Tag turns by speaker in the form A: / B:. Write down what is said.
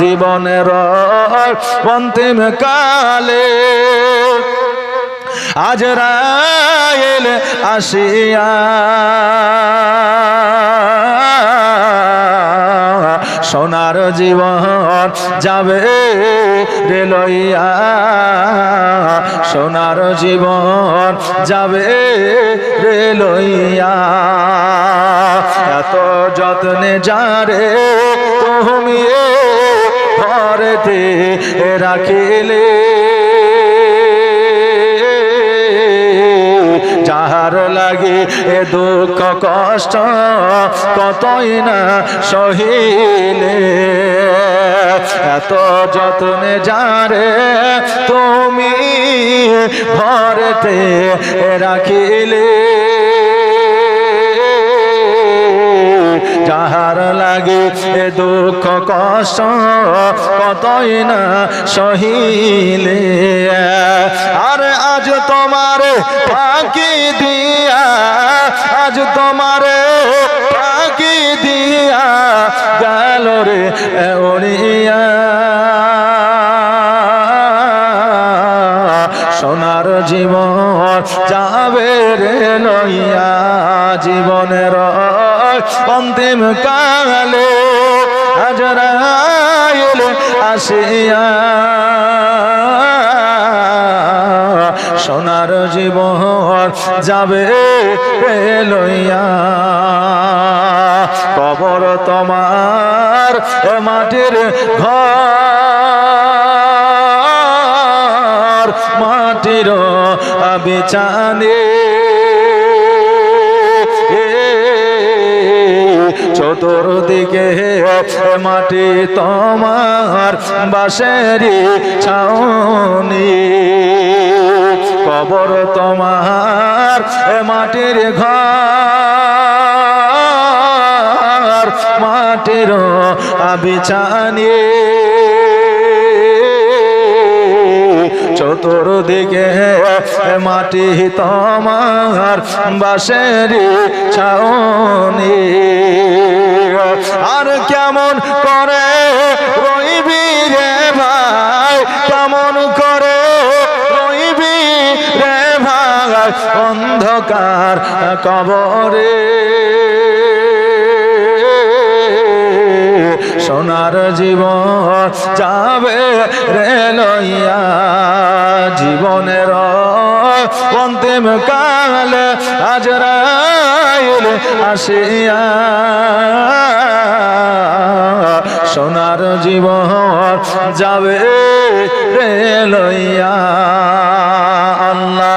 A: জীবনের অন্তিম কালে আজ রায়েল আসিয়া সোনার জীবন যাবে রে লইয়া। সোনার জীবন যাবে রে লইয়া। এত যত্নে যারে রাখিলে যাহার লাগে এ দুঃখ, কষ্ট কতই না সহিলে। এত যত্নে যারে তুমি ঘরেতে রাখিলে। লাগে, এ দুঃখ কষ্ট কতই না সহিলে। আর আজ তোমার ফাঁকি দিয়া, আজ তোমার ফাঁকি দিয়া গেল রে ওড়িয়া সোনার জীবন যাবে রে লইয়া, জীবনের অন্তিম কালে হাজরাইল আসিয়া সোনার জীবন যাবে লইয়া। কবর তোমার মাটির ঘর মাটির বিছানে চতুর্দিকে মাটি তোমার বাসেরি ছাউনি। কবর তোমার মাটির ঘর, মাটির বিছানি চতুর্দিকে মাটি তোমার বাসের ছাউনি। অন্ধকার কবরে। সোনার জীবন যাবে রে লইয়া। জীবনের অন্তিম কাল আজরাইল আসিয়া। সোনার জীবন যাবে রে লইয়া। আল্লাহ